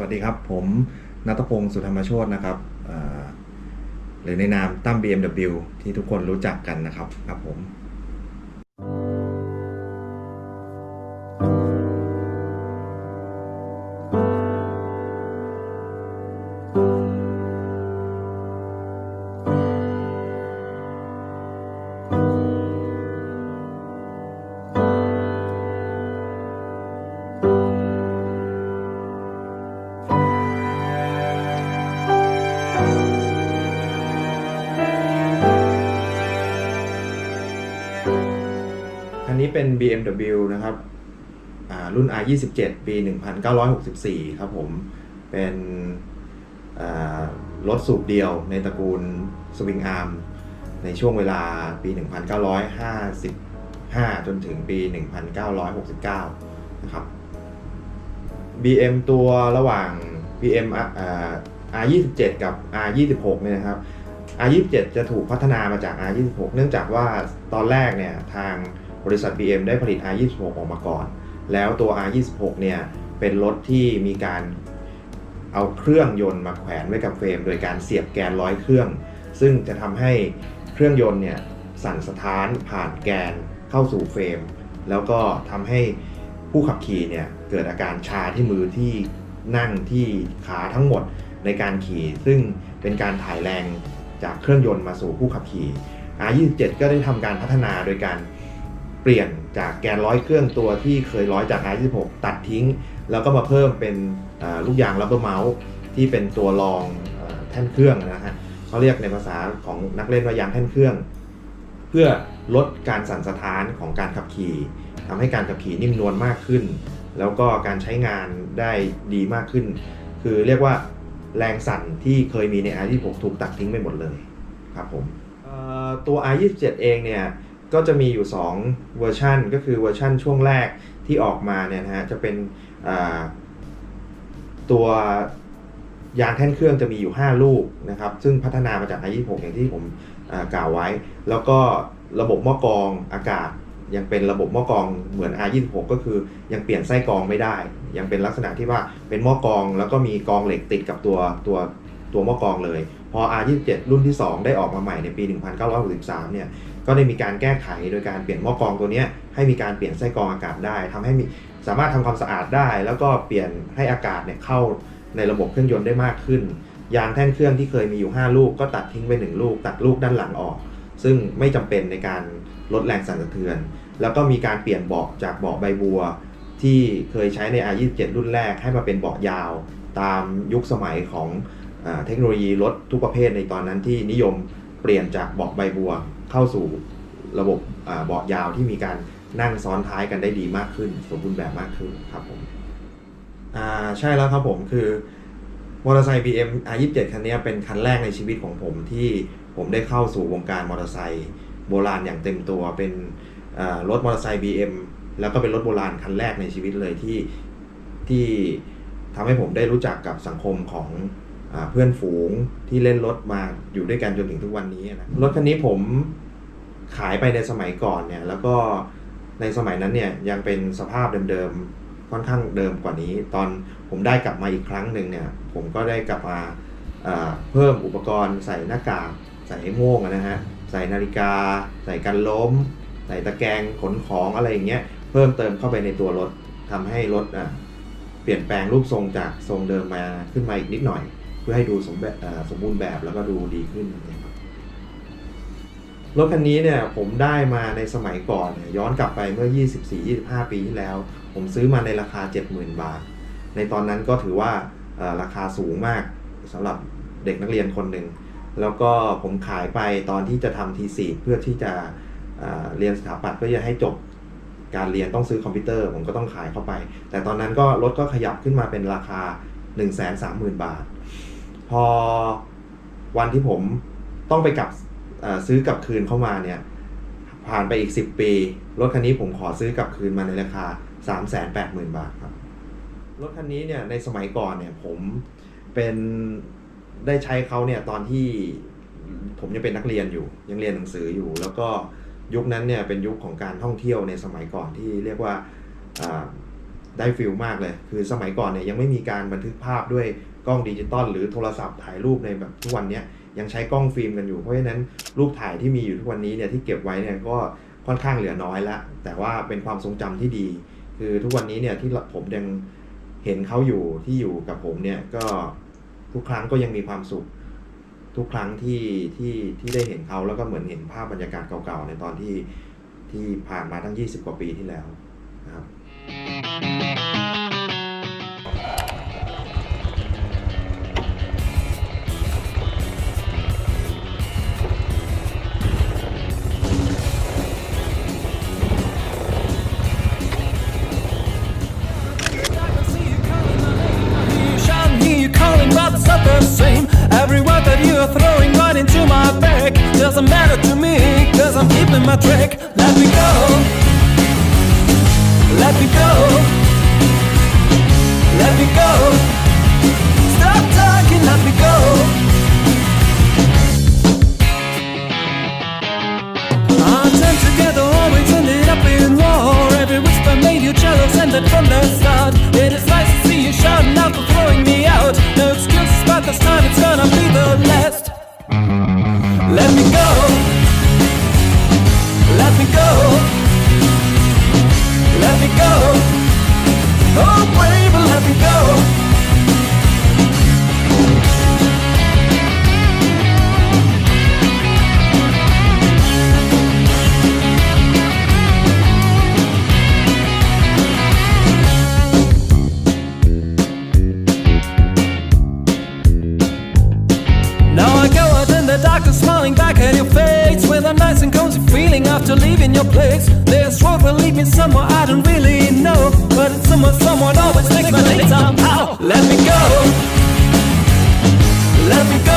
สวัสดีครับ ผมนัทพงศ์สุธรรมโชตนะครับหรือในนามตั้ม BMW ที่ทุกคนรู้จักกันนะครับครับผม เป็น BMW นะครับอ่ารุ่น R27 ปี 1964 ครับผม เป็นอ่ารถสูบเดียวในตระกูลสวิงอาร์มในช่วงเวลาปี 1955 จนถึงปี 1969 นะครับ BM ตัวระหว่าง BM อ่า R27 กับ R26 เนี่ยนะครับ R27 จะถูกพัฒนามาจาก R26 เนื่องจากว่าตอนแรกเนี่ยทาง บริษัท BM ได้ผลิต R26 ออกมาก่อน แล้วตัว R26 เนี่ยเป็นรถที่มีการเอาเครื่องยนต์มาแขวนไว้กับเฟรม โดยการเสียบแกนร้อยเครื่อง ซึ่งจะทำให้เครื่องยนต์เนี่ยสั่นสะท้านผ่านแกนเข้าสู่เฟรม แล้วก็ทำให้ผู้ขับขี่เนี่ยเกิดอาการชาที่มือที่นั่งที่ขาทั้งหมดในการขี่ ซึ่งเป็นการถ่ายแรงจากเครื่องยนต์มาสู่ผู้ขับขี่ R27 ก็ได้ทำการพัฒนาโดยการ เปลี่ยนจากแกนร้อยเครื่องตัวที่เคยร้อยจาก R26 ตัดทิ้ง แล้วก็มาเพิ่มเป็นลูกยางรับเบอร์เมาส์ที่เป็นตัวรองอแท่นเครื่องนะฮะเขาเรียกในภาษาของนักเล่นว่ายางแท่นเครื่อง เพื่อลดการสั่นสะท้านของการขับขี่ทำให้การขับขี่นิ่มนวลมากขึ้น แล้วก็การใช้งานได้ดีมากขึ้น คือเรียกว่าแรงสั่นที่เคยมีใน R26 ถูกตัดทิ้งไปหมดเลยครับผมเอ่อตัว R27 เองเนี่ย ก็จะมีอยู่ 2 เวอร์ชันก็คือเวอร์ชันช่วงแรกที่ออกมาเนี่ยนะฮะจะเป็นตัวยางแท่นเครื่องจะมีอยู่ 5 ลูกนะครับ ซึ่งพัฒนามาจาก R26 อย่างที่ผมกล่าวไว้ แล้วก็ระบบหม้อกรองอากาศ ยังเป็นระบบหม้อกรองเหมือน R26 ก็คือยังเปลี่ยนไส้กรองไม่ได้ ยังเป็นลักษณะที่ว่าเป็นหม้อกรอง แล้วก็มีกรองเหล็กติดกับตัวตัวตัวหม้อกรองเลย พอ R27 รุ่นที่ 2 ได้ออกมาใหม่ในปี 1963 เนี่ย ก็ได้มีการแก้ไขโดยการเปลี่ยนหม้อกรองตัวนี้ให้มีการเปลี่ยนไส้กรองอากาศได้ทำให้มีสามารถทำความสะอาดได้ แล้วก็เปลี่ยนให้อากาศเนี่ยเข้าในระบบเครื่องยนต์ได้มากขึ้น ยางแท่นเครื่องที่เคยมีอยู่ 5 ลูกก็ตัดทิ้งไป 1 ลูก ตัดลูกด้านหลังออก ซึ่งไม่จำเป็นในการลดแรงสั่นสะเทือน แล้วก็มีการเปลี่ยนเบาะจากเบาะใบบัว ที่เคยใช้ใน R27 รุ่นแรกให้มาเป็นเบาะยาว ตามยุคสมัยของอเทคโนโลยีรถทุกประเภทในตอนนั้นที่นิยมเปลี่ยนจากเบาะใบบัว เข้าสู่ระบบเบาะยาวที่มีการนั่งซ้อนท้ายกันได้ดีมากขึ้น สมบูรณ์แบบมากขึ้นครับผมอ่าใช่แล้วครับผมคือมอเตอร์ไซค์ BM R27 คันนี้เป็นคันแรกในชีวิตของผมที่ผมได้เข้าสู่วงการมอเตอร์ไซค์โบราณอย่างเต็มตัวเป็นรถมอเตอร์ไซค์ BM แล้วก็เป็นรถโบราณคันแรกในชีวิตเลยที่ที่ทำให้ผมได้รู้จักกับสังคมของ เพื่อนฝูงที่เล่นรถมาอยู่ด้วยกันจนถึงทุกวันนี้นะรถคันนี้ผมขายไปในสมัยก่อนเนี่ย แล้วก็ในสมัยนั้นเนี่ยยังเป็นสภาพเดิมๆค่อนข้างเดิมกว่านี้ ตอนผมได้กลับมาอีกครั้งหนึ่งเนี่ย ผมก็ได้กลับมาเพิ่มอุปกรณ์ใส่หน้ากากใส่โม่งนะฮะใส่นาฬิกา ใส่กันล้ม ใส่ตะแกรงขนของอะไรอย่างเงี้ยเพิ่มเติมเข้าไปในตัวรถทำให้รถเปลี่ยนแปลงรูปทรงจากทรงเดิมมาขึ้นมาอีกนิดหน่อย พื่อให้ดูสมแบบสมบูรณ์แบบแล้วก็ดูดีขึ้นนะครับรถคันนี้เนี่ยผมได้มาในสมัยก่อนย้อนกลับไปเมื่อ 24-25 ปีที่แล้ว ผมซื้อมาในราคา 70,000 บาท ในตอนนั้นก็ถือว่าราคาสูงมากสำหรับเด็กนักเรียนคนหนึ่ง แล้วก็ผมขายไปตอนที่จะทำทีสีเพื่อที่จะเอ่อเรียนสถาปัตย์เพื่อจะให้จบการเรียนต้องซื้อคอมพิวเตอร์ ผมก็ต้องขายเข้าไป แต่ตอนนั้นก็รถก็ขยับขึ้นมาเป็นราคา 1 3 0 0 0 0 บาท พอวันที่ผมต้องไปกลับซื้อกลับคืนเข้ามาเนี่ย ผ่านไปอีก 10 ปี รถคันนี้ผมขอซื้อกลับคืนมาในราคา 3 8 0 0 0 0 บาทครับ รถคันนี้เนี่ยในสมัยก่อนเนี่ยผมเป็นได้ใช้เขาเนี่ยตอนที่ผมยังเป็นนักเรียนอยู่ ยังเรียนหนังสืออยู่ แล้วก็ยุคนั้นเนี่ยเป็นยุคของการท่องเที่ยวในสมัยก่อนที่เรียกว่า ได้ฟิลมากเลย คือสมัยก่อนเนี่ยยังไม่มีการบันทึกภาพด้วยกล้องดิจิตอลหรือโทรศัพท์ถ่ายรูปในแบบทุกวันนี้ยังใช้กล้องฟิล์มกันอยู่เพราะฉะนั้นรูปถ่ายที่มีอยู่ทุกวันนี้เนี่ยที่เก็บไว้เนี่ยก็ค่อนข้างเหลือน้อยละแต่ว่าเป็นความทรงจำที่ดี คือทุกวันนี้เนี่ยที่ผมยังเห็นเขาอยู่ที่อยู่กับผมเนี่ยก็ทุกครั้งก็ยังมีความสุข ทุกครั้งที่ที่ที่ได้เห็นเขาแล้วก็เหมือนเห็นภาพบรรยากาศเก่าๆในตอนที่ที่ผ่านมาตั้ง 20 กว่าปีที่แล้ว doesn't matter to me, cause I'm keeping my track. Let me go. Let me go. Let me go. Stop talking, let me go. Time together always ended up in war. Every whisper made you jealous, from the start. It is nice to see you shouting out throwing me out. No excuses, this time it's gonna the doctor smiling back at your face. With a nice and cozy feeling after leaving your place. This road will lead me somewhere I don't really know. But it's somewhere someone always takes my name somehow. Let me go. Let me go